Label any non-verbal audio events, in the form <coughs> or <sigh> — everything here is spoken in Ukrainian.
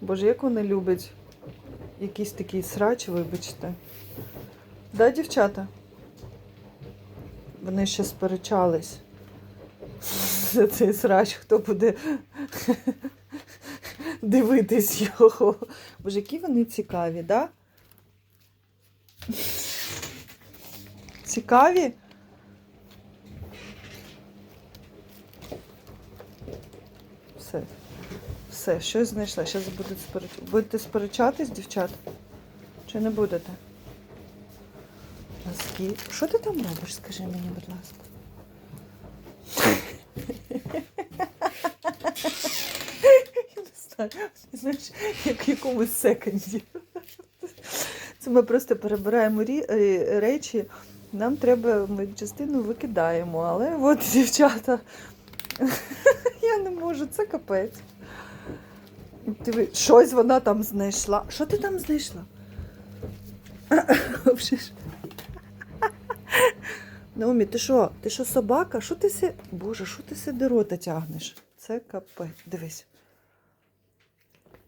Боже, як вони люблять якийсь такий срач, вибачте. Да, дівчата? Вони ще сперечались <laughs> за цей срач, хто буде <laughs> дивитись його. Боже, які вони цікаві, да? Цікаві? Все. Все, щось знайшла. Зараз будуть спереч... будете сперечатись, дівчат? Чи не будете? Носки. Що ти там робиш? Скажи мені, будь ласка. Я не знаю. Знаєш, як в якомусь секонді. Це ми просто перебираємо рі- е, речі. Нам треба, ми частину викидаємо, але от дівчата. Я не можу, це капець. Диви, щось вона там знайшла. Що ти там знайшла? <coughs> Наумі, ти що? Ти що собака? Що ти си. Боже, що ти си до рота тягнеш? Це капець. Дивись.